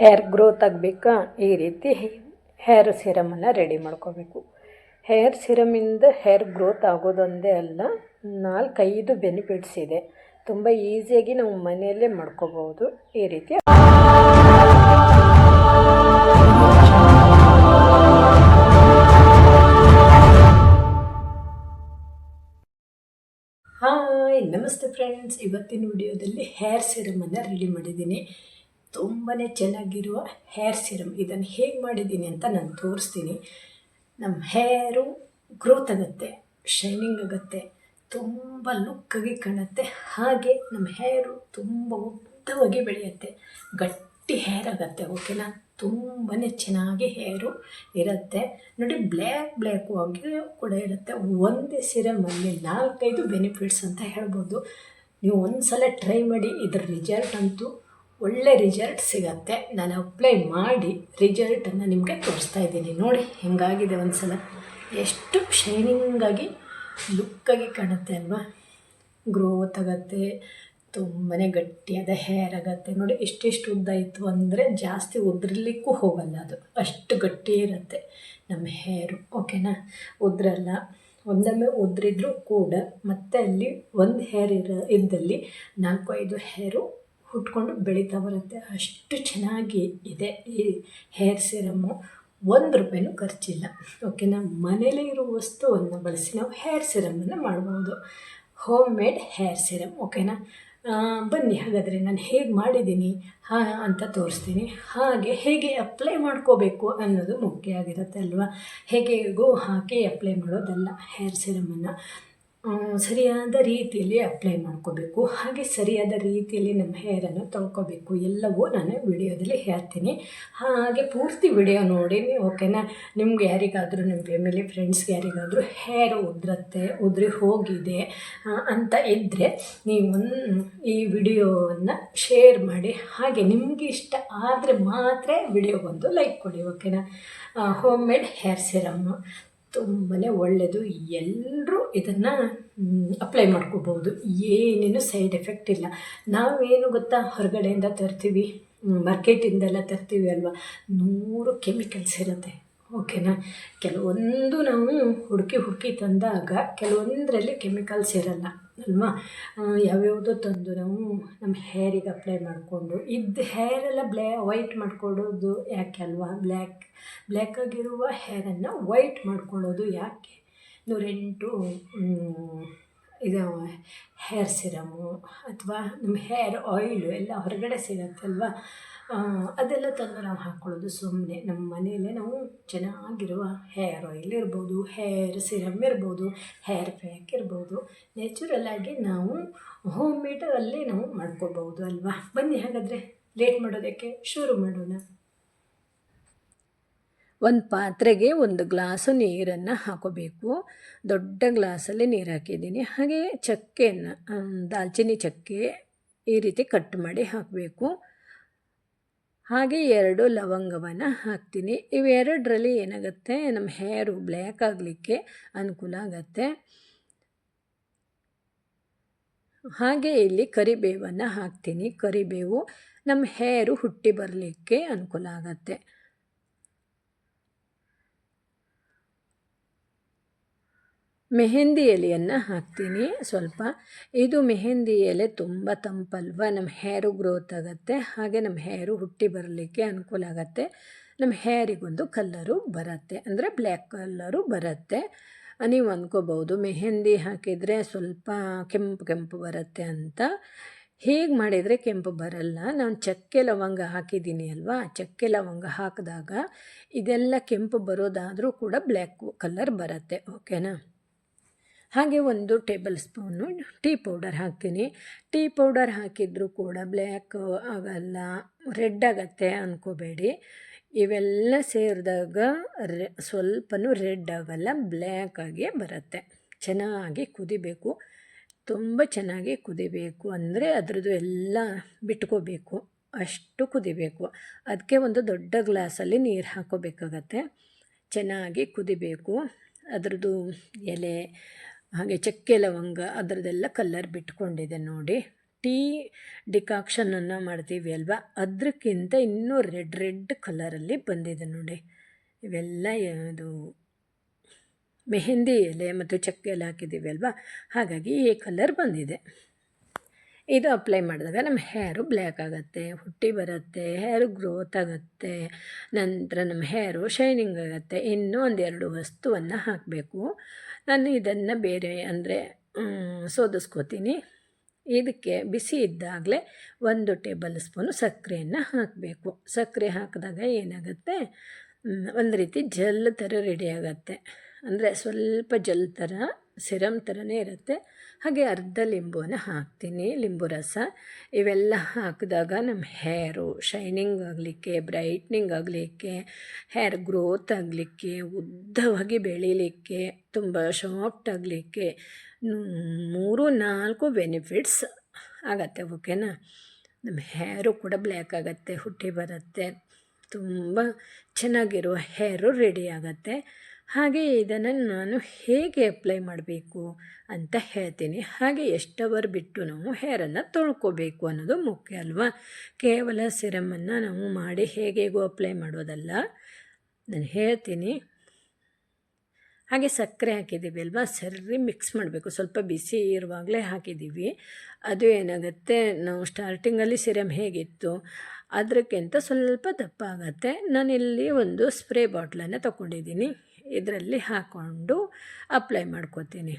Hair growth ಆಗಬೇಕಾ? ಈ ರೀತಿ ಹೇರ್ ಸಿರಮನ್ನು ರೆಡಿ ಮಾಡ್ಕೋಬೇಕು. ಹೇರ್ ಸಿರಮಿಂದ ಹೇರ್ ಗ್ರೋತ್ ಆಗೋದೊಂದೇ ಅಲ್ಲ, ನಾಲ್ಕೈದು ಬೆನಿಫಿಟ್ಸ್ ಇದೆ. ತುಂಬ ಈಸಿಯಾಗಿ ನಾವು ಮನೆಯಲ್ಲೇ ಮಾಡ್ಕೋಬೋದು. ಈ ರೀತಿ ಹಾಯ್, ನಮಸ್ತೆ ಫ್ರೆಂಡ್ಸ್. ಇವತ್ತಿನ ವಿಡಿಯೋದಲ್ಲಿ ಹೇರ್ ಸಿರಮನ್ನು ರೆಡಿ ಮಾಡಿದ್ದೀನಿ. ತುಂಬಾ ಚೆನ್ನಾಗಿರುವ ಹೇರ್ ಸಿರಮ್ ಇದನ್ನು ಹೇಗೆ ಮಾಡಿದ್ದೀನಿ ಅಂತ ನಾನು ತೋರಿಸ್ತೀನಿ. ನಮ್ಮ ಹೇರು ಗ್ರೋತ್ ಆಗುತ್ತೆ ಶೈನಿಂಗ್ ಆಗುತ್ತೆ, ತುಂಬ ಲುಕ್ಕಾಗಿ ಕಾಣುತ್ತೆ. ಹಾಗೆ ನಮ್ಮ ಹೇರು ತುಂಬ ಉದ್ದವಾಗಿ ಬೆಳೆಯುತ್ತೆ. ಗಟ್ಟಿ ಹೇರ್ ಆಗುತ್ತೆ ಓಕೆನಾ ತುಂಬಾ ಚೆನ್ನಾಗಿ ಹೇರು ಇರುತ್ತೆ. ನೋಡಿ ಬ್ಲ್ಯಾಕ್ ಬ್ಲ್ಯಾಕ್ ಆಗಿ ಕೂಡ ಇರುತ್ತೆ. ಒಂದೇ ಸಿರಮಲ್ಲಿ ನಾಲ್ಕೈದು ಬೆನಿಫಿಟ್ಸ್ ಅಂತ ಹೇಳ್ಬೋದು. ನೀವು ಒಂದು ಸಲ ಟ್ರೈ ಮಾಡಿ, ಇದ್ರ ರಿಸಲ್ಟ್ ಅಂತೂ ಒಳ್ಳೆ ರಿಸಲ್ಟ್ ಸಿಗತ್ತೆ. ನಾನು ಅಪ್ಲೈ ಮಾಡಿ ರಿಸಲ್ಟನ್ನು ನಿಮಗೆ ತೋರಿಸ್ತಾ ಇದ್ದೀನಿ. ನೋಡಿ, ಹೆಂಗಾಗಿದೆ ಒಂದು ಸಲ ಎಷ್ಟು ಶೈನಿಂಗಾಗಿ ಲುಕ್ಕಾಗಿ ಕಾಣುತ್ತೆ ಅಲ್ವಾ? ಗ್ರೋತ್ ಆಗುತ್ತೆ ತುಂಬಾ ಗಟ್ಟಿಯಾದ ಹೇರ್ ಆಗುತ್ತೆ. ನೋಡಿ, ಎಷ್ಟೆಷ್ಟು ಉದ್ದ ಇತ್ತು ಅಂದರೆ ಜಾಸ್ತಿ ಉದ್ರಲಿಕ್ಕೂ ಹೋಗಲ್ಲ ಅದು. ಅಷ್ಟು ಗಟ್ಟಿ ಇರುತ್ತೆ ನಮ್ಮ ಹೇರು ಓಕೆನಾ ಉದ್ರಲ್ಲ. ಒಂದೊಮ್ಮೆ ಉದ್ರಿದ್ರೂ ಕೂಡ ಮತ್ತೆ ಅಲ್ಲಿ ಒಂದು ಹೇರ್ ಇರೋ ಇದ್ದಲ್ಲಿ ನಾಲ್ಕು, ಐದು ಹೇರು ಹುಟ್ಕೊಂಡು ಬೆಳೀತಾ ಬರುತ್ತೆ. ಅಷ್ಟು ಚೆನ್ನಾಗಿ ಇದೆ ಈ ಹೇರ್ ಸಿರಮ್ಮು ಒಂದು ರೂಪಾಯಿನೂ ಖರ್ಚಿಲ್ಲ. ಓಕೆನಾ ಮನೇಲೇ ಇರೋ ವಸ್ತುವನ್ನು ಬಳಸಿ ನಾವು ಹೇರ್ ಸಿರಮನ್ನು ಮಾಡ್ಬೋದು. ಹೋಮ್ ಮೇಡ್ ಹೇರ್ ಸಿರಮ್ ಓಕೆನಾ ಬನ್ನಿ, ಹಾಗಾದರೆ ನಾನು ಹೇಗೆ ಮಾಡಿದ್ದೀನಿ? ಹಾಂ ಅಂತ ತೋರಿಸ್ತೀನಿ. ಹಾಗೆ ಹೇಗೆ ಅಪ್ಲೈ ಮಾಡ್ಕೋಬೇಕು ಅನ್ನೋದು ಮುಖ್ಯ ಆಗಿರುತ್ತೆ ಅಲ್ವಾ? ಹೇಗೆ ಗೋ ಹಾಕಿ ಅಪ್ಲೈ ಮಾಡೋದಲ್ಲ ಹೇರ್ ಸಿರಮನ್ನು ಸರಿಯಾದ ರೀತಿಯಲ್ಲಿ ಅಪ್ಲೈ ಮಾಡ್ಕೋಬೇಕು. ಹಾಗೆ ಸರಿಯಾದ ರೀತಿಯಲ್ಲಿ ನಮ್ಮ ಹೇರನ್ನು ತೊಳ್ಕೋಬೇಕು. ಎಲ್ಲವೂ ನಾನು ವಿಡಿಯೋದಲ್ಲಿ ಹೇಳ್ತೀನಿ. ಹಾಗೆ ಪೂರ್ತಿ ವಿಡಿಯೋ ನೋಡಿ ಓಕೆನಾ ನಿಮ್ಗೆ ಯಾರಿಗಾದರೂ ನಿಮ್ಮ ಫ್ಯಾಮಿಲಿ ಫ್ರೆಂಡ್ಸ್ಗೆ ಯಾರಿಗಾದರೂ ಹೇರ್ ಉದ್ರತ್ತೆ, ಉದ್ರಿ ಹೋಗಿದೆ ಅಂತ ಇದ್ದರೆ ನೀವು ಈ ವಿಡಿಯೋವನ್ನು ಶೇರ್ ಮಾಡಿ. ಹಾಗೆ ನಿಮಗೆ ಇಷ್ಟ ಆದರೆ ಮಾತ್ರ ವಿಡಿಯೋಗೊಂದು ಲೈಕ್ ಕೊಡಿ ಓಕೆನಾ ಹೋಮ್ ಮೇಡ್ ಹೇರ್ ಸಿರಮ್ಮು ತುಂಬಾ ಒಳ್ಳೆಯದು ಎಲ್ಲರೂ ಇದನ್ನು ಅಪ್ಲೈ ಮಾಡ್ಕೋಬೋದು ಏನೇನು ಸೈಡ್ ಎಫೆಕ್ಟ್ ಇಲ್ಲ. ನಾವೇನು ಗೊತ್ತಾ, ಹೊರಗಡೆಯಿಂದ ತರ್ತೀವಿ ಮಾರ್ಕೆಟಿಂದೆಲ್ಲ ತರ್ತೀವಿ ಅಲ್ವಾ? ನೂರು ಕೆಮಿಕಲ್ಸ್ ಇರುತ್ತೆ. ಓಕೆನಾ? ಕೆಲವೊಂದು ನಾವು ಹುಡುಕಿ ಹುಡುಕಿ ತಂದಾಗ ಕೆಲವೊಂದರಲ್ಲಿ ಕೆಮಿಕಲ್ಸ್ ಇರಲ್ಲ ಅಲ್ವಾ? ಯಾವ್ಯಾವುದೋ ತಂದು ನಾವು ನಮ್ಮ ಹೇರಿಗೆ ಅಪ್ಲೈ ಮಾಡಿಕೊಂಡು ಇದ್ದ ಹೇರೆಲ್ಲ ಬ್ಲ್ಯಾ ವೈಟ್ ಮಾಡ್ಕೊಳ್ಳೋದು ಯಾಕೆ ಅಲ್ವಾ? ಬ್ಲ್ಯಾಕ್ ಬ್ಲ್ಯಾಕ್ ಆಗಿರುವ ಹೇರನ್ನು ವೈಟ್ ಮಾಡ್ಕೊಳ್ಳೋದು ಯಾಕೆ? ನೂರೆಂಟು ಇದು ಹೇರ್ ಸಿರಮು ಅಥವಾ ನಮ್ಮ ಹೇರ್ ಆಯಿಲು ಎಲ್ಲ ಹೊರಗಡೆ ಸಿಗತ್ತಲ್ವ ಅದೆಲ್ಲ ತಂದು ನಾವು ಹಾಕ್ಕೊಳ್ಳೋದು ಸುಮ್ಮನೆ ನಮ್ಮ ಮನೆಯಲ್ಲೇ ನಾವು ಚೆನ್ನಾಗಿರುವ ಹೇರ್ ಆಯಿಲ್ ಇರ್ಬೋದು ಹೇರ್ ಸಿರಮ್ ಇರ್ಬೋದು ಹೇರ್ ಪ್ಯಾಕ್ ಇರ್ಬೋದು. ನ್ಯಾಚುರಲ್ಲಾಗಿ ನಾವು ಹೋಮ್ ಮೇಡಲ್ಲಿ ನಾವು ಮಾಡ್ಕೋಬೋದು ಅಲ್ವಾ? ಬನ್ನಿ ಹಾಗಾದರೆ ಲೇಟ್ ಮಾಡೋದಕ್ಕೆ ಶುರು ಮಾಡೋಣ. ಒಂದು ಪಾತ್ರೆಗೆ ಒಂದು ಗ್ಲಾಸು ನೀರನ್ನು ಹಾಕೋಬೇಕು. ದೊಡ್ಡ ಗ್ಲಾಸಲ್ಲಿ ನೀರು ಹಾಕಿದ್ದೀನಿ. ಹಾಗೆ ಚಕ್ಕೆಯನ್ನು ದಾಲ್ಚಿನ್ನಿ ಚಕ್ಕೆ ಈ ರೀತಿ ಕಟ್ ಮಾಡಿ ಹಾಕಬೇಕು. ಹಾಗೆ ಎರಡು ಲವಂಗವನ್ನು ಹಾಕ್ತೀನಿ. ಇವೆರಡರಲ್ಲಿ ಏನಾಗುತ್ತೆ, ನಮ್ಮ ಹೇರು ಬ್ಲ್ಯಾಕ್ ಆಗಲಿಕ್ಕೆ ಅನುಕೂಲ ಆಗತ್ತೆ. ಹಾಗೆ ಇಲ್ಲಿ ಕರಿಬೇವನ್ನು ಹಾಕ್ತೀನಿ. ಕರಿಬೇವು ನಮ್ಮ ಹೇರು ಹುಟ್ಟಿ ಬರಲಿಕ್ಕೆ ಅನುಕೂಲ ಆಗುತ್ತೆ. ಮೆಹಂದಿ ಎಲೆಯನ್ನು ಹಾಕ್ತೀನಿ. ಸ್ವಲ್ಪ. ಇದು ಮೆಹೆಂದಿ ಎಲೆ ತುಂಬ ತಂಪಲ್ವ? ನಮ್ಮ ಹೇರು ಗ್ರೋತ್ ಆಗುತ್ತೆ. ಹಾಗೆ ನಮ್ಮ ಹೇರು ಹುಟ್ಟಿ ಬರಲಿಕ್ಕೆ ಅನುಕೂಲ ಆಗುತ್ತೆ. ನಮ್ಮ ಹೇರಿಗೊಂದು ಕಲ್ಲರು ಬರುತ್ತೆ. ಅಂದರೆ ಬ್ಲ್ಯಾಕ್ ಕಲ್ಲರು ಬರುತ್ತೆ. ನೀವು ಅಂದ್ಕೋಬೋದು ಮೆಹೆಂದಿ ಹಾಕಿದರೆ ಸ್ವಲ್ಪ ಕೆಂಪು ಕೆಂಪು ಬರುತ್ತೆ ಅಂತ. ಹೇಗೆ ಮಾಡಿದರೆ ಕೆಂಪು ಬರಲ್ಲ? ನಾನು ಚಕ್ಕೆ ಲವಂಗ ಹಾಕಿದ್ದೀನಿ ಅಲ್ವಾ? ಚಕ್ಕೆ ಲವಂಗ ಹಾಕಿದಾಗ ಇದೆಲ್ಲ ಕೆಂಪು ಬರೋದಾದರೂ ಕೂಡ ಬ್ಲ್ಯಾಕ್ ಕಲರ್ ಬರುತ್ತೆ. ಓಕೆನಾ? ಹಾಗೆ ಒಂದು ಟೇಬಲ್ ಸ್ಪೂನು ಟೀ ಪೌಡರ್ ಹಾಕ್ತೀನಿ. ಟೀ ಪೌಡರ್ ಹಾಕಿದರೂ ಕೂಡ ಬ್ಲ್ಯಾಕ್ ಆಗಲ್ಲ, ರೆಡ್ ಆಗತ್ತೆ ಅಂದ್ಕೋಬೇಡಿ ಇವೆಲ್ಲ ಸೇರಿದಾಗ ರೆ, ಸ್ವಲ್ಪನೂ ರೆಡ್ ಆಗಲ್ಲ, ಬ್ಲ್ಯಾಕ್ ಆಗಿ ಬರುತ್ತೆ. ಚೆನ್ನಾಗಿ ಕುದಿಬೇಕು. ತುಂಬ ಚೆನ್ನಾಗಿ ಕುದಿಬೇಕು ಅಂದರೆ ಅದರದ್ದು ಎಲ್ಲ ಬಿಟ್ಕೋಬೇಕು. ಅಷ್ಟು ಕುದಿಬೇಕು. ಅದಕ್ಕೆ ಒಂದು ದೊಡ್ಡ ಗ್ಲಾಸಲ್ಲಿ ನೀರು ಹಾಕೋಬೇಕಾಗತ್ತೆ. ಚೆನ್ನಾಗಿ ಕುದಿಬೇಕು. ಅದರದ್ದು ಎಲೆ ಹಾಗೆ ಚಕ್ಕೆ ಲವಂಗ ಅದರದ್ದೆಲ್ಲ ಕಲ್ಲರ್ ಬಿಟ್ಕೊಂಡಿದೆ ನೋಡಿ. ಟೀ ಡಿಕಾಕ್ಷನನ್ನು ಮಾಡ್ತೀವಿ ಅಲ್ವಾ? ಅದಕ್ಕಿಂತ ಇನ್ನೂ ರೆಡ್ ರೆಡ್ ಕಲರಲ್ಲಿ ಬಂದಿದೆ ನೋಡಿ. ಇವೆಲ್ಲ ಇದು ಮೆಹೆಂದಿ ಎಲೆ ಮತ್ತು ಚಕ್ಕೆ ಎಲೆ ಹಾಕಿದ್ದೀವಿ ಅಲ್ವಾ? ಹಾಗಾಗಿ ಈ ಕಲರ್ ಬಂದಿದೆ. ಇದು ಅಪ್ಲೈ ಮಾಡಿದಾಗ ನಮ್ಮ ಹೇರು ಬ್ಲ್ಯಾಕ್ ಆಗುತ್ತೆ, ಹುಟ್ಟಿ ಬರುತ್ತೆ ಹೇರು ಗ್ರೋತ್ ಆಗುತ್ತೆ, ನಂತರ ನಮ್ಮ ಹೇರು ಶೈನಿಂಗ್ ಆಗುತ್ತೆ. ಇನ್ನೂ ಒಂದೆರಡು ವಸ್ತುವನ್ನು ಹಾಕಬೇಕು. ನಾನು ಇದನ್ನು ಬೇರೆ ಅಂದರೆ ಸೋದಿಸ್ಕೋತೀನಿ. ಇದಕ್ಕೆ ಬಿಸಿ ಇದ್ದಾಗಲೇ ಒಂದು ಟೇಬಲ್ ಸ್ಪೂನು ಸಕ್ಕರೆಯನ್ನು ಹಾಕಬೇಕು. ಸಕ್ಕರೆ ಹಾಕಿದಾಗ ಏನಾಗುತ್ತೆ? ಒಂದು ರೀತಿ ಜೆಲ್ ಥರ ರೆಡಿ ಆಗುತ್ತೆ. ಅಂದರೆ ಸ್ವಲ್ಪ ಜಲ್ ಥರ ಸಿರಮ್ ಥರನೇ ಇರುತ್ತೆ. ಹಾಗೆ ಅರ್ಧ ಲಿಂಬುವನ್ನು ಹಾಕ್ತೀನಿ. ಲಿಂಬು ರಸ, ಇವೆಲ್ಲ ಹಾಕಿದಾಗ ನಮ್ಮ ಹೇರು ಶೈನಿಂಗ್ ಆಗಲಿಕ್ಕೆ ಬ್ರೈಟ್ನಿಂಗ್ ಆಗಲಿಕ್ಕೆ ಹೇರ್ ಗ್ರೋತ್ ಆಗಲಿಕ್ಕೆ, ಉದ್ದವಾಗಿ ಬೆಳೀಲಿಕ್ಕೆ, ತುಂಬ ಶಾಫ್ಟ್ ಆಗಲಿಕ್ಕೆ ಮೂರು, ನಾಲ್ಕು ಬೆನಿಫಿಟ್ಸ್ ಆಗತ್ತೆ ಓಕೆನಾ ನಮ್ಮ ಹೇರು ಕೂಡ ಬ್ಲ್ಯಾಕ್ ಆಗುತ್ತೆ, ಹುಟ್ಟಿ ಬರುತ್ತೆ. ತುಂಬ ಚೆನ್ನಾಗಿರುವ ಹೇರು ರೆಡಿ ಆಗುತ್ತೆ. ಹಾಗೆ ಇದನ್ನು ನಾನು ಹೇಗೆ ಅಪ್ಲೈ ಮಾಡಬೇಕು ಅಂತ ಹೇಳ್ತೀನಿ. ಹಾಗೆ ಎಷ್ಟು ಅವರ್ ಬಿಟ್ಟು ನಾವು ಹೇರನ್ನು ತೊಳ್ಕೋಬೇಕು ಅನ್ನೋದು ಮುಖ್ಯ ಅಲ್ವಾ? ಕೇವಲ ಸಿರಮನ್ನು ನಾವು ಮಾಡಿ ಹೇಗೆಗೂ ಅಪ್ಲೈ ಮಾಡೋದಲ್ಲ. ನಾನು ಹೇಳ್ತೀನಿ. ಹಾಗೆ ಸಕ್ಕರೆ ಹಾಕಿದ್ದೀವಿ ಅಲ್ವಾ? ಸರಿ ಮಿಕ್ಸ್ ಮಾಡಬೇಕು. ಸ್ವಲ್ಪ ಬಿಸಿ ಇರುವಾಗಲೇ ಹಾಕಿದ್ದೀವಿ. ಅದು ಏನಾಗುತ್ತೆ? ನಾವು ಸ್ಟಾರ್ಟಿಂಗಲ್ಲಿ ಸಿರಮ್ ಹೇಗಿತ್ತು? ಅದಕ್ಕಿಂತ ಸ್ವಲ್ಪ ದಪ್ಪ ಆಗುತ್ತೆ. ನಾನಿಲ್ಲಿ ಒಂದು ಸ್ಪ್ರೇ ಬಾಟ್ಲನ್ನು ತೊಗೊಂಡಿದ್ದೀನಿ. ಇದರಲ್ಲಿ ಹಾಕ್ಕೊಂಡು ಅಪ್ಲೈ ಮಾಡ್ಕೋತೀನಿ.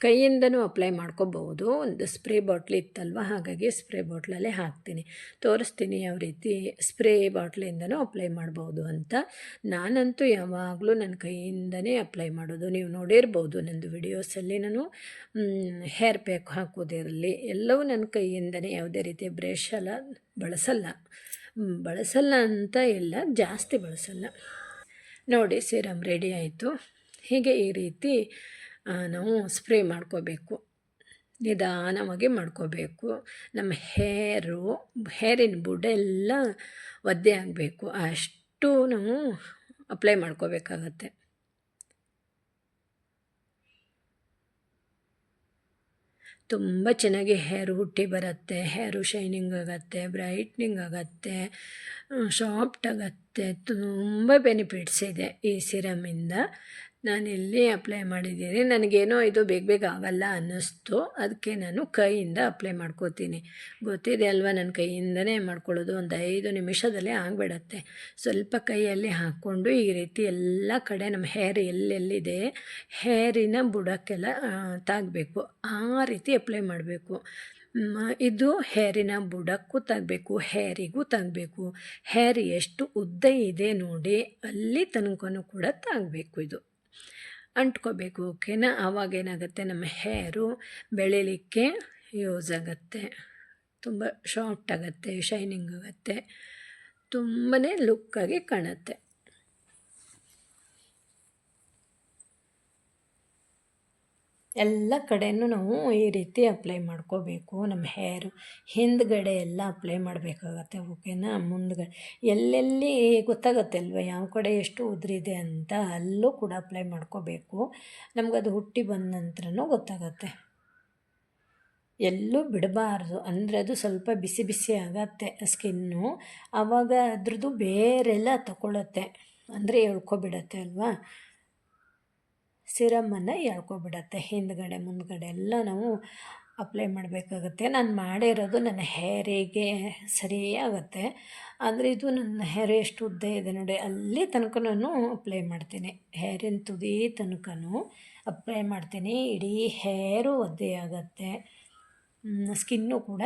ಕೈಯಿಂದನೂ ಅಪ್ಲೈ ಮಾಡ್ಕೋಬಹುದು. ಒಂದು ಸ್ಪ್ರೇ ಬಾಟ್ಲಿ ಇತ್ತಲ್ವ? ಹಾಗಾಗಿ ಸ್ಪ್ರೇ ಬಾಟ್ಲಲ್ಲೇ ಹಾಕ್ತೀನಿ. ತೋರಿಸ್ತೀನಿ ಯಾವ ರೀತಿ ಸ್ಪ್ರೇ ಬಾಟ್ಲಿಂದನೂ ಅಪ್ಲೈ ಮಾಡ್ಬೋದು ಅಂತ. ನಾನಂತೂ ಯಾವಾಗಲೂ ನನ್ನ ಕೈಯಿಂದನೇ ಅಪ್ಲೈ ಮಾಡೋದು. ನೀವು ನೋಡಿರ್ಬೋದು ನಂದು ವಿಡಿಯೋಸಲ್ಲಿ ನಾನು ಹೇರ್ ಪ್ಯಾಕ್ ಹಾಕೋದಿರಲಿ ಎಲ್ಲವೂ ನನ್ನ ಕೈಯಿಂದನೇ ಯಾವುದೇ ರೀತಿ ಬ್ರಷ್ ಎಲ್ಲ ಬಳಸಲ್ಲ. ಬಳಸಲ್ಲ ಅಂತ ಇಲ್ಲ, ಜಾಸ್ತಿ ಬಳಸಲ್ಲ. ನೋಡಿ ಸೀರಮ್ ರೆಡಿ ಆಯಿತು. ಹೀಗೆ ಈ ರೀತಿ ನಾವು ಸ್ಪ್ರೇ ಮಾಡ್ಕೋಬೇಕು. ನಿಧಾನವಾಗಿ ಮಾಡ್ಕೋಬೇಕು. ನಮ್ಮ ಹೇರು ಹೇರಿನ ಬುಡೆಲ್ಲ ಒದ್ದೆ ಆಗಬೇಕು. ಅಷ್ಟು ನಾವು ಅಪ್ಲೈ ಮಾಡ್ಕೋಬೇಕಾಗತ್ತೆ. ತುಂಬ ಚೆನ್ನಾಗಿ ಹೇರು ಹುಟ್ಟಿ ಬರುತ್ತೆ ಹೇರು ಶೈನಿಂಗ್ ಆಗುತ್ತೆ ಬ್ರೈಟ್ನಿಂಗ್ ಆಗುತ್ತೆ ಸಾಫ್ಟ್ ಆಗುತ್ತೆ. ತುಂಬ ಬೆನಿಫಿಟ್ಸ್ ಇದೆ ಈ ಸಿರಮಿಂದ ಇಲ್ಲಿ ಅಪ್ಲೈ ಮಾಡಿದ್ದೀನಿ, ನನಗೇನೋ ಇದು ಬೇಗ ಬೇಗ ಆಗಲ್ಲ ಅನ್ನಿಸ್ತು. ಅದಕ್ಕೆ ನಾನು ಕೈಯಿಂದ ಅಪ್ಲೈ ಮಾಡ್ಕೋತೀನಿ. ಗೊತ್ತಿದೆ ಅಲ್ವಾ ನನ್ನ ಕೈಯಿಂದನೇ ಮಾಡ್ಕೊಳ್ಳೋದು ಒಂದು ಐದು ನಿಮಿಷದಲ್ಲೇ ಆಗಿಬಿಡತ್ತೆ. ಸ್ವಲ್ಪ ಕೈಯಲ್ಲಿ ಹಾಕ್ಕೊಂಡು ಈ ರೀತಿ ಎಲ್ಲ ಕಡೆ ನಮ್ಮ ಹೇರ್ ಎಲ್ಲೆಲ್ಲಿದೆ ಹೇರಿನ ಬುಡಕ್ಕೆಲ್ಲ ತಾಗಬೇಕು. ಆ ರೀತಿ ಅಪ್ಲೈ ಮಾಡಬೇಕು. ಇದು ಹೇರಿನ ಬುಡಕ್ಕೂ ತಗಬೇಕು, ಹೇರಿಗೂ ತಗಬೇಕು. ಹೇರ್ ಎಷ್ಟು ಉದ್ದ ಇದೆ ನೋಡಿ, ಅಲ್ಲಿ ತನಕನೂ ಕೂಡ ತಾಗಬೇಕು ಇದು. ಅಂಟ್ಕೋಬೇಕು, ಓಕೆನಾ? ಆವಾಗ ಏನಾಗುತ್ತೆ? ನಮ್ಮ ಹೇರು ಬೆಳಿಲಿಕ್ಕೆ ಯೂಸ್ ಆಗುತ್ತೆ. ತುಂಬ ಶಾರ್ಟ್ ಆಗುತ್ತೆ ಶೈನಿಂಗ್ ಆಗುತ್ತೆ. ತುಂಬಾ ಲುಕ್ಕಾಗಿ ಕಾಣುತ್ತೆ. ಎಲ್ಲ ಕಡೆಯೂ ನಾವು ಈ ರೀತಿ ಅಪ್ಲೈ ಮಾಡ್ಕೋಬೇಕು. ನಮ್ಮ ಹೇರು ಹಿಂದ್ಗಡೆ ಎಲ್ಲ ಅಪ್ಲೈ ಮಾಡಬೇಕಾಗತ್ತೆ ಓಕೆನಾ ಮುಂದ್ಗಡೆ. ಎಲ್ಲೆಲ್ಲಿ ಗೊತ್ತಾಗುತ್ತೆ ಅಲ್ವ? ಯಾವ ಕಡೆ ಎಷ್ಟು ಉದುರಿದೆ ಅಂತ ಅಲ್ಲೂ ಕೂಡ ಅಪ್ಲೈ ಮಾಡ್ಕೋಬೇಕು. ನಮಗದು ಹುಟ್ಟಿ ಬಂದ ನಂತರನೂ ಗೊತ್ತಾಗತ್ತೆ. ಎಲ್ಲೂ ಬಿಡಬಾರ್ದು. ಅಂದರೆ ಅದು ಸ್ವಲ್ಪ ಬಿಸಿ ಬಿಸಿ ಆಗತ್ತೆ ಸ್ಕಿನ್ನು ಆವಾಗ ಅದ್ರದ್ದು ಬೇರೆಲ್ಲ ತಗೊಳತ್ತೆ. ಅಂದರೆ ಎಳ್ಕೊಬಿಡತ್ತೆ ಅಲ್ವಾ? ಸಿರಮನ್ನು ಎಳ್ಕೊಬಿಡತ್ತೆ. ಹಿಂದ್ಗಡೆ, ಮುಂದ್ಗಡೆ ಎಲ್ಲ ನಾವು ಅಪ್ಲೈ ಮಾಡಬೇಕಾಗತ್ತೆ. ನಾನು ಮಾಡಿರೋದು ನನ್ನ ಹೇರಿಗೆ ಸರಿಯಾಗತ್ತೆ ಆದರೆ ಇದು ನನ್ನ ಹೇರ್ ಎಷ್ಟು ಉದ್ದ ಇದೆ ನೋಡಿ, ಅಲ್ಲಿ ತನಕ ನಾನು ಅಪ್ಲೈ ಮಾಡ್ತೀನಿ. ಹೇರಿನ ತುದಿ ತನಕನೂ ಅಪ್ಲೈ ಮಾಡ್ತೀನಿ. ಇಡೀ ಹೇರು ಒದ್ದೆ ಆಗುತ್ತೆ. ಸ್ಕಿನ್ನು ಕೂಡ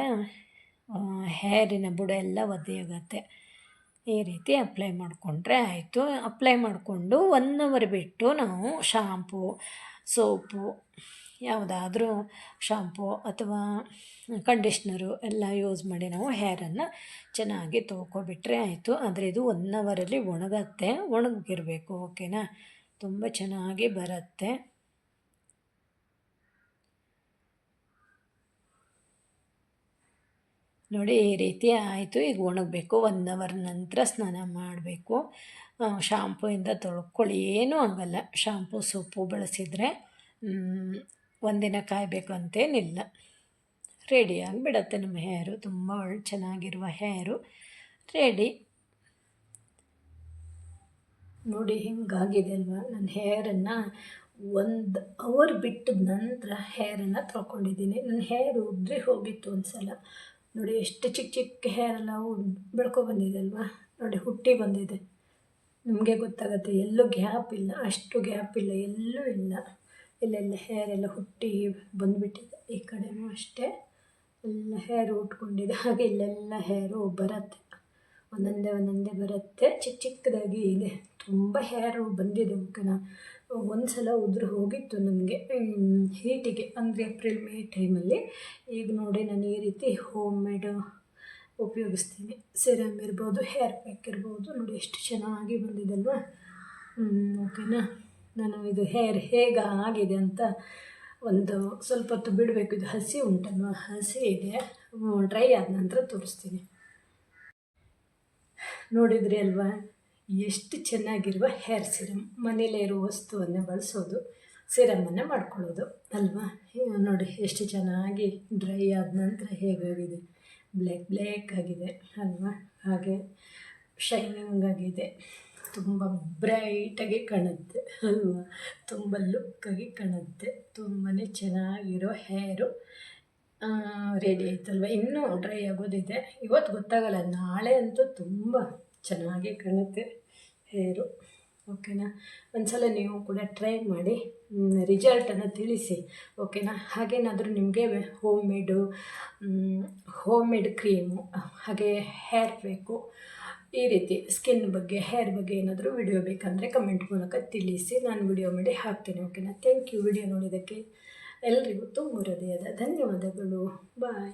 ಹೇರಿನ ಬುಡ ಎಲ್ಲ ಒದ್ದೆ ಆಗುತ್ತೆ. ಈ ರೀತಿ ಅಪ್ಲೈ ಮಾಡಿಕೊಂಡ್ರೆ ಆಯಿತು. ಅಪ್ಲೈ ಮಾಡಿಕೊಂಡು ಒನ್ ಅವರ್ ಬಿಟ್ಟು ನಾವು ಶಾಂಪು ಸೋಪು ಯಾವುದಾದ್ರೂ ಶಾಂಪು ಅಥವಾ ಕಂಡೀಷ್ನರು ಎಲ್ಲ ಯೂಸ್ ಮಾಡಿ ನಾವು ಹೇರನ್ನು ಚೆನ್ನಾಗಿ ತೊಳ್ಕೊಬಿಟ್ರೆ ಆಯಿತು. ಆದರೆ ಇದು ಒನ್ ಅವರಲ್ಲಿ ಒಣಗತ್ತೆ. ಒಣಗಿರಬೇಕು ಓಕೆನಾ ತುಂಬ ಚೆನ್ನಾಗಿ ಬರುತ್ತೆ. ನೋಡಿ, ಈ ರೀತಿ ಆಯಿತು. ಈಗ ಒಣಗಬೇಕು. ಒನ್ ಅವರ್ ನಂತರ ಸ್ನಾನ ಮಾಡಬೇಕು. ಶಾಂಪೂಯಿಂದ ತೊಳ್ಕೊಳ್ಳಿ. ಏನೂ ಆಗಲ್ಲ ಶಾಂಪು ಸೋಪು ಬಳಸಿದರೆ ಒಂದಿನ ಕಾಯಬೇಕು ಅಂತೇನಿಲ್ಲ. ರೆಡಿಯಾಗಿ ಬಿಡುತ್ತೆ ನಮ್ಮ ಹೇರು ತುಂಬ ಒಳ್ಳೆ ಚೆನ್ನಾಗಿರುವ ಹೇರು ರೆಡಿ ನೋಡಿ, ಹಿಂಗಾಗಿದೆ ಅಲ್ವಾ? ನನ್ನ ಹೇರನ್ನು ಒಂದು ಅವರ್ ಬಿಟ್ಟ ನಂತರ ಹೇರನ್ನು ತೊಳ್ಕೊಂಡಿದ್ದೀನಿ. ನನ್ನ ಹೇರ್ ಉದ್ರಿ ಹೋಗಿತ್ತು ಒಂದು ಸಲ ನೋಡಿ, ಎಷ್ಟು ಚಿಕ್ಕ ಚಿಕ್ಕ ಹೇರ್ ಹೇರೆಲ್ಲ ಬೆಳ್ಕೊ ಬಂದಿದೆ ಅಲ್ವಾ? ನೋಡಿ, ಹುಟ್ಟಿ ಬಂದಿದೆ. ನಿಮಗೆ ಗೊತ್ತಾಗುತ್ತೆ, ಎಲ್ಲೂ ಗ್ಯಾಪ್ ಇಲ್ಲ, ಅಷ್ಟು ಗ್ಯಾಪ್ ಇಲ್ಲ, ಎಲ್ಲೂ ಇಲ್ಲ. ಇಲ್ಲೆಲ್ಲ ಹೇರ್ ಎಲ್ಲ ಹುಟ್ಟಿ ಬಂದುಬಿಟ್ಟಿದೆ. ಈ ಕಡೆನೂ ಅಷ್ಟೇ. ಎಲ್ಲ ಹೇರ್ ಉಟ್ಕೊಂಡಿದೆ. ಹಾಗೆ ಇಲ್ಲೆಲ್ಲ ಹೇರು ಬರುತ್ತೆ. ಒಂದೊಂದೇ ಒಂದೊಂದೇ ಬರುತ್ತೆ. ಚಿಕ್ಕ ಚಿಕ್ಕದಾಗಿ ಇದೆ ತುಂಬ ಹೇರು ಬಂದಿದೆ ಮುಖನ. ಒಂದು ಸಲ ಉದುರು ಹೋಗಿತ್ತು ನನಗೆ ಹೀಟಿಗೆ, ಅಂದರೆ ಏಪ್ರಿಲ್ ಮೇ ಟೈಮಲ್ಲಿ ಈಗ ನೋಡಿ ನಾನು ಈ ರೀತಿ ಹೋಮ್ ಮೇಡ್ ಉಪಯೋಗಿಸ್ತೀನಿ. ಸಿರಮ್ ಇರ್ಬೋದು ಹೇರ್ ಪ್ಯಾಕ್ ಇರ್ಬೋದು. ನೋಡಿ ಎಷ್ಟು ಚೆನ್ನಾಗಿ ಬಂದಿದ್ದಲ್ವ ಓಕೆನಾ ನಾನು ಇದು ಹೇರ್ ಹೇಗೆ ಆಗಿದೆ ಅಂತ ಒಂದು ಸ್ವಲ್ಪ ಹೊತ್ತು ಬಿಡಬೇಕು. ಇದು ಹಸಿ ಉಂಟಲ್ವ? ಹಸಿ ಇದೆ. ಡ್ರೈ ಆದ ನಂತರ ತೋರಿಸ್ತೀನಿ. ನೋಡಿದ್ರಿ ಅಲ್ವಾ? ಎಷ್ಟು ಚೆನ್ನಾಗಿರುವ ಹೇರ್ ಸಿರಮ್ ಮನೇಲೇ ಇರುವ ವಸ್ತುವನ್ನು ಬಳಸೋದು ಸಿರಮನ್ನು ಮಾಡ್ಕೊಳ್ಳೋದು, ಅಲ್ವಾ? ನೋಡಿ, ಎಷ್ಟು ಚೆನ್ನಾಗಿ ಡ್ರೈ ಆದ ನಂತರ ಹೇಗಾಗಿದೆ ಬ್ಲ್ಯಾಕ್ ಬ್ಲ್ಯಾಕ್ ಆಗಿದೆ, ಅಲ್ವಾ? ಹಾಗೆ ಶೈನಿಂಗ್ ಆಗಿದೆ. ತುಂಬ ಬ್ರೈಟಾಗಿ ಕಾಣುತ್ತೆ, ಅಲ್ವಾ? ತುಂಬ ಲುಕ್ಕಾಗಿ ಕಾಣುತ್ತೆ. ತುಂಬಾ ಚೆನ್ನಾಗಿರೋ ಹೇರು ರೆಡಿ ಆಯ್ತಲ್ವ? ಇನ್ನೂ ಡ್ರೈ ಆಗೋದಿದೆ. ಇವತ್ತು ಗೊತ್ತಾಗಲ್ಲ, ನಾಳೆ ಅಂತೂ ತುಂಬ ಚೆನ್ನಾಗಿ ಕಾಣುತ್ತೆ. ಹೇರು ಓಕೆನಾ ಒಂದ್ಸಲ ನೀವು ಕೂಡ ಟ್ರೈ ಮಾಡಿ ರಿಸಲ್ಟನ್ನು ತಿಳಿಸಿ ಓಕೆನಾ ಹಾಗೇನಾದರೂ ನಿಮಗೆ homemade homemade cream ಹಾಗೆ ಹೇರ್ ಬೇಕು, ಈ ರೀತಿ ಸ್ಕಿನ್ ಬಗ್ಗೆ ಹೇರ್ ಬಗ್ಗೆ ಏನಾದರೂ ವಿಡಿಯೋ ಬೇಕಂದರೆ ಕಮೆಂಟ್ ಮೂಲಕ ತಿಳಿಸಿ, ನಾನು ವಿಡಿಯೋ ಮಾಡಿ ಹಾಕ್ತೇನೆ ಓಕೆನಾ ಥ್ಯಾಂಕ್ ಯು ವಿಡಿಯೋ ನೋಡಿದ್ದಕ್ಕೆ ಎಲ್ರಿಗೂ ತುಂಬ ಹೃದಯದ ಧನ್ಯವಾದಗಳು. ಬಾಯ್